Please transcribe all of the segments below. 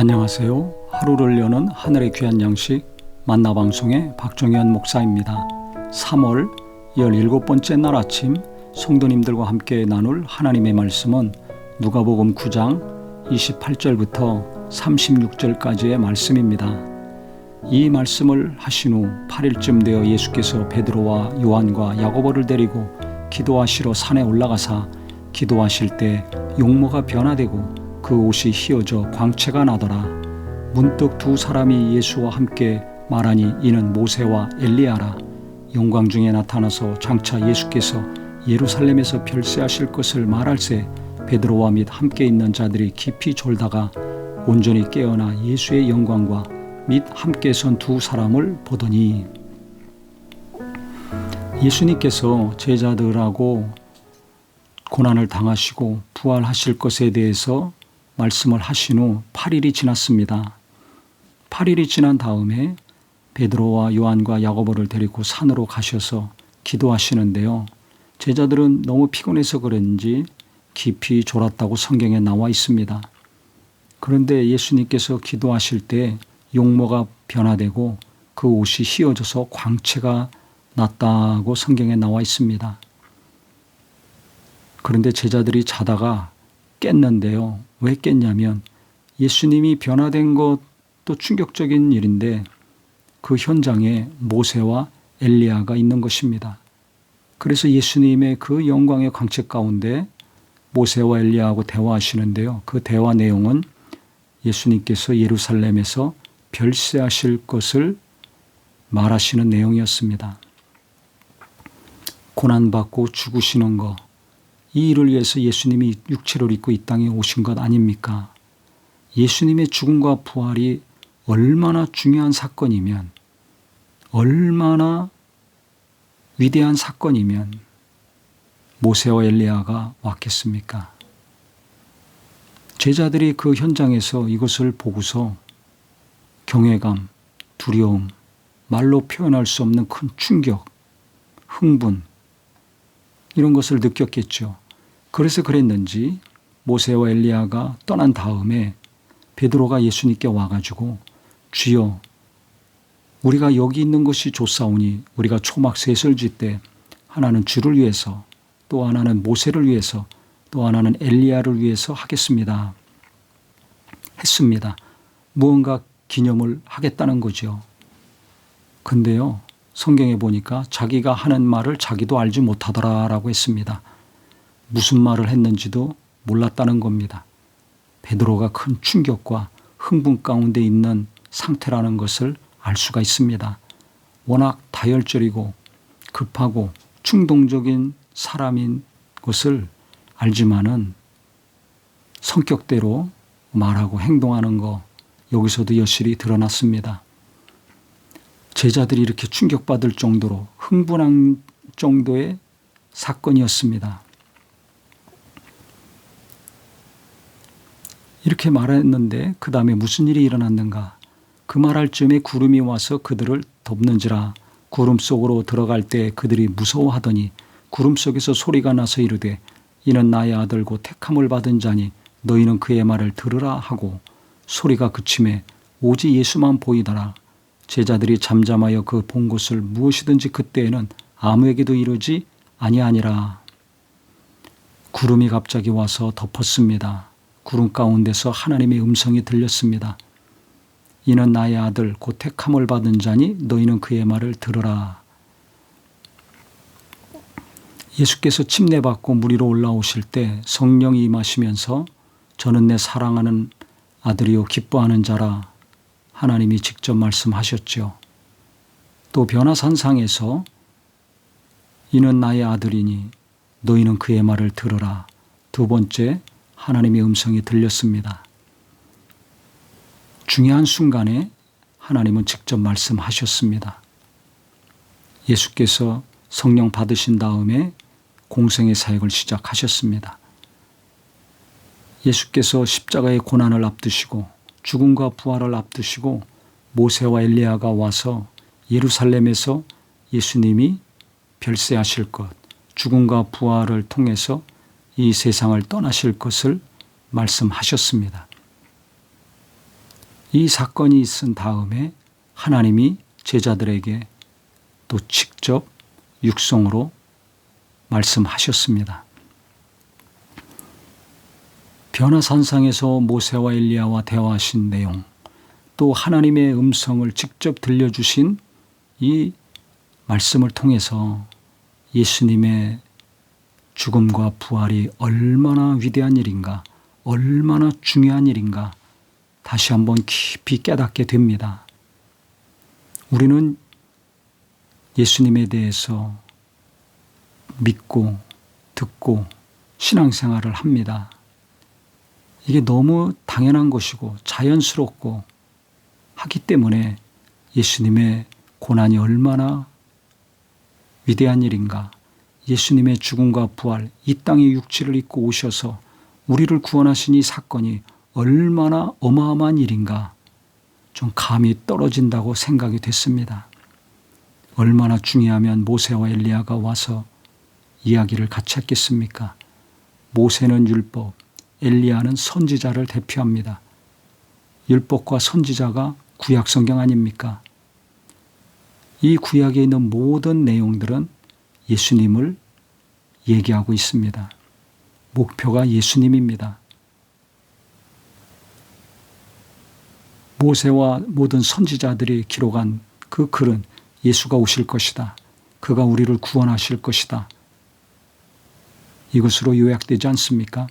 안녕하세요. 하루를 여는 하늘의 귀한 양식 만나 방송의 박정현 목사입니다. 3월 17번째 날 아침 성도님들과 함께 나눌 하나님의 말씀은 누가복음 9장 28절부터 36절까지의 말씀입니다. 이 말씀을 하신 후 8일쯤 되어 예수께서 베드로와 요한과 야고보를 데리고 기도하시러 산에 올라가사 기도하실 때 용모가 변화되고 그 옷이 휘어져 광채가 나더라. 문득 두 사람이 예수와 함께 말하니 이는 모세와 엘리야라. 영광 중에 나타나서 장차 예수께서 예루살렘에서 별세하실 것을 말할새 베드로와 및 함께 있는 자들이 깊이 졸다가 온전히 깨어나 예수의 영광과 및 함께 선 두 사람을 보더니 예수님께서 제자들하고 고난을 당하시고 부활하실 것에 대해서 말씀을 하신 후 8일이 지났습니다. 8일이 지난 다음에 베드로와 요한과 야고보를 데리고 산으로 가셔서 기도하시는데요. 제자들은 너무 피곤해서 그런지 깊이 졸았다고 성경에 나와 있습니다. 그런데 예수님께서 기도하실 때 용모가 변화되고 그 옷이 휘어져서 광채가 났다고 성경에 나와 있습니다. 그런데 제자들이 자다가 깼는데요. 왜 깼냐면 예수님이 변화된 것도 충격적인 일인데 그 현장에 모세와 엘리야가 있는 것입니다. 그래서 예수님의 그 영광의 광채 가운데 모세와 엘리야하고 대화하시는데요. 그 대화 내용은 예수님께서 예루살렘에서 별세하실 것을 말하시는 내용이었습니다. 고난받고 죽으시는 것, 이 일을 위해서 예수님이 육체를 입고 이 땅에 오신 것 아닙니까? 예수님의 죽음과 부활이 얼마나 중요한 사건이면, 얼마나 위대한 사건이면 모세와 엘리야가 왔겠습니까? 제자들이 그 현장에서 이것을 보고서 경외감, 두려움, 말로 표현할 수 없는 큰 충격, 흥분, 이런 것을 느꼈겠죠. 그래서 그랬는지 모세와 엘리야가 떠난 다음에 베드로가 예수님께 와가지고 주여 우리가 여기 있는 것이 좋사오니 우리가 초막 셋을 짓때 하나는 주를 위해서 또 하나는 모세를 위해서 또 하나는 엘리야를 위해서 하겠습니다. 했습니다. 무언가 기념을 하겠다는 거죠. 근데요, 성경에 보니까 자기가 하는 말을 자기도 알지 못하더라라고 했습니다. 무슨 말을 했는지도 몰랐다는 겁니다. 베드로가 큰 충격과 흥분 가운데 있는 상태라는 것을 알 수가 있습니다. 워낙 다혈질이고 급하고 충동적인 사람인 것을 알지만은 성격대로 말하고 행동하는 거 여기서도 여실히 드러났습니다. 제자들이 이렇게 충격받을 정도로 흥분한 정도의 사건이었습니다. 이렇게 말했는데 그 다음에 무슨 일이 일어났는가? 그 말할 즈음에 구름이 와서 그들을 덮는지라 구름 속으로 들어갈 때 그들이 무서워하더니 구름 속에서 소리가 나서 이르되 이는 나의 아들 고 택함을 받은 자니 너희는 그의 말을 들으라 하고 소리가 그침에 오직 예수만 보이더라. 제자들이 잠잠하여 그본 것을 무엇이든지 그때에는 아무에게도 이르지 아니하니라. 구름이 갑자기 와서 덮었습니다. 구름 가운데서 하나님의 음성이 들렸습니다. 이는 나의 아들 곧 택함을 받은 자니 너희는 그의 말을 들으라. 예수께서 침례받고 물 위로 올라오실 때 성령이 임하시면서 저는 내 사랑하는 아들이요 기뻐하는 자라 하나님이 직접 말씀하셨죠. 또 변화산상에서 이는 나의 아들이니 너희는 그의 말을 들으라. 두 번째 하나님의 음성이 들렸습니다. 중요한 순간에 하나님은 직접 말씀하셨습니다. 예수께서 성령 받으신 다음에 공생의 사역을 시작하셨습니다. 예수께서 십자가의 고난을 앞두시고 죽음과 부활을 앞두시고 모세와 엘리야가 와서 예루살렘에서 예수님이 별세하실 것, 죽음과 부활을 통해서 이 세상을 떠나실 것을 말씀하셨습니다. 이 사건이 있은 다음에 하나님이 제자들에게 또 직접 육성으로 말씀하셨습니다. 변화산상에서 모세와 엘리야와 대화하신 내용, 또 하나님의 음성을 직접 들려주신 이 말씀을 통해서 예수님의 죽음과 부활이 얼마나 위대한 일인가, 얼마나 중요한 일인가 다시 한번 깊이 깨닫게 됩니다. 우리는 예수님에 대해서 믿고 듣고 신앙생활을 합니다. 이게 너무 당연한 것이고 자연스럽고 하기 때문에 예수님의 고난이 얼마나 위대한 일인가. 예수님의 죽음과 부활, 이 땅의 육체를 입고 오셔서 우리를 구원하신 이 사건이 얼마나 어마어마한 일인가. 좀 감이 떨어진다고 생각이 됐습니다. 얼마나 중요하면 모세와 엘리야가 와서 이야기를 같이 했겠습니까? 모세는 율법, 엘리야는 선지자를 대표합니다. 율법과 선지자가 구약 성경 아닙니까? 이 구약에 있는 모든 내용들은 예수님을 얘기하고 있습니다. 목표가 예수님입니다. 모세와 모든 선지자들이 기록한 그 글은 예수가 오실 것이다. 그가 우리를 구원하실 것이다. 이것으로 요약되지 않습니까?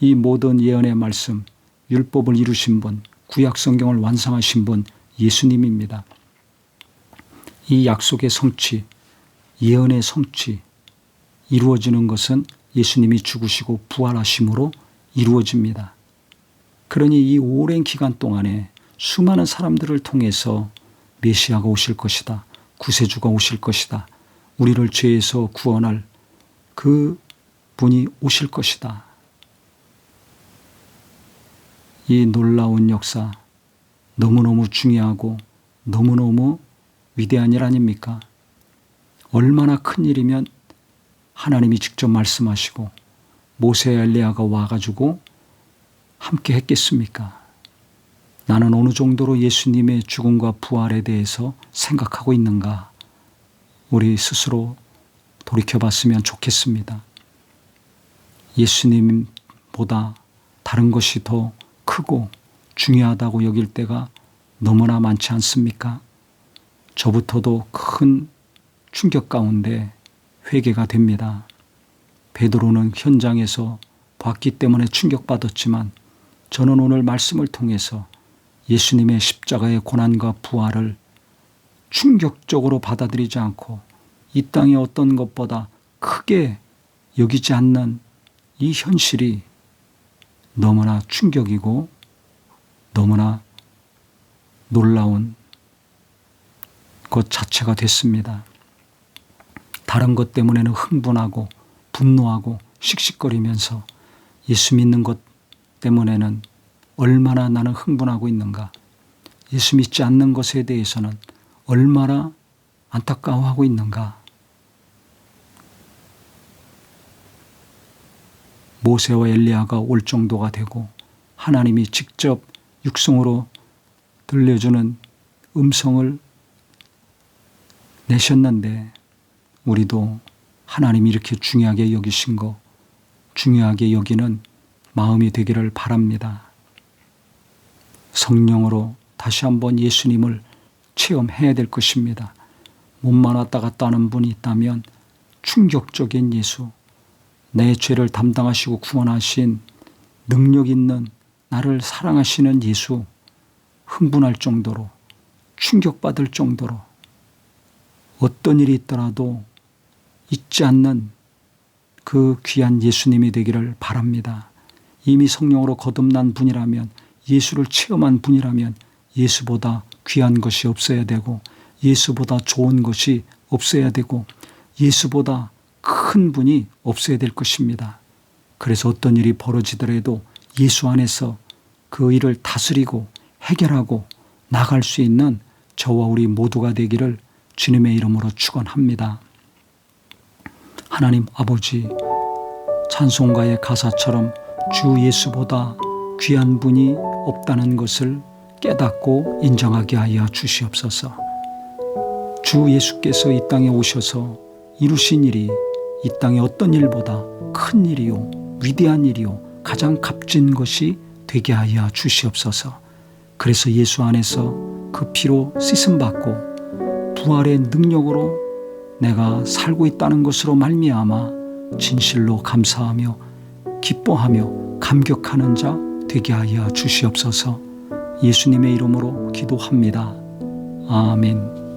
이 모든 예언의 말씀, 율법을 이루신 분, 구약 성경을 완성하신 분 예수님입니다. 이 약속의 성취, 예언의 성취 이루어지는 것은 예수님이 죽으시고 부활하심으로 이루어집니다. 그러니 이 오랜 기간 동안에 수많은 사람들을 통해서 메시아가 오실 것이다. 구세주가 오실 것이다. 우리를 죄에서 구원할 그 분이 오실 것이다. 이 놀라운 역사 너무너무 중요하고 너무너무 위대한 일 아닙니까? 얼마나 큰 일이면 하나님이 직접 말씀하시고 모세 엘리야가 와가지고 함께 했겠습니까? 나는 어느 정도로 예수님의 죽음과 부활에 대해서 생각하고 있는가? 우리 스스로 돌이켜봤으면 좋겠습니다. 예수님보다 다른 것이 더 크고 중요하다고 여길 때가 너무나 많지 않습니까? 저부터도 큰 충격 가운데 회개가 됩니다. 베드로는 현장에서 봤기 때문에 충격받았지만 저는 오늘 말씀을 통해서 예수님의 십자가의 고난과 부활을 충격적으로 받아들이지 않고 이 땅의 어떤 것보다 크게 여기지 않는 이 현실이 너무나 충격이고 너무나 놀라운 것 자체가 됐습니다. 다른 것 때문에는 흥분하고 분노하고 씩씩거리면서 예수 믿는 것 때문에는 얼마나 나는 흥분하고 있는가. 예수 믿지 않는 것에 대해서는 얼마나 안타까워하고 있는가. 모세와 엘리야가 올 정도가 되고 하나님이 직접 육성으로 들려주는 음성을 내셨는데 우리도 하나님이 이렇게 중요하게 여기신 거 중요하게 여기는 마음이 되기를 바랍니다. 성령으로 다시 한번 예수님을 체험해야 될 것입니다. 몸만 왔다 갔다 하는 분이 있다면 충격적인 예수, 내 죄를 담당하시고 구원하신 능력 있는 나를 사랑하시는 예수, 흥분할 정도로 충격받을 정도로 어떤 일이 있더라도 잊지 않는 그 귀한 예수님이 되기를 바랍니다. 이미 성령으로 거듭난 분이라면 예수를 체험한 분이라면 예수보다 귀한 것이 없어야 되고 예수보다 좋은 것이 없어야 되고 예수보다 큰 분이 없어야 될 것입니다. 그래서 어떤 일이 벌어지더라도 예수 안에서 그 일을 다스리고 해결하고 나갈 수 있는 저와 우리 모두가 되기를 주님의 이름으로 축원합니다. 하나님 아버지 찬송가의 가사처럼 주 예수보다 귀한 분이 없다는 것을 깨닫고 인정하게 하여 주시옵소서. 주 예수께서 이 땅에 오셔서 이루신 일이 이 땅의 어떤 일보다 큰 일이요, 위대한 일이요, 가장 값진 것이 되게 하여 주시옵소서. 그래서 예수 안에서 그 피로 씻음 받고 부활의 능력으로 내가 살고 있다는 것으로 말미암아 진실로 감사하며 기뻐하며 감격하는 자 되게 하여 주시옵소서. 예수님의 이름으로 기도합니다. 아멘.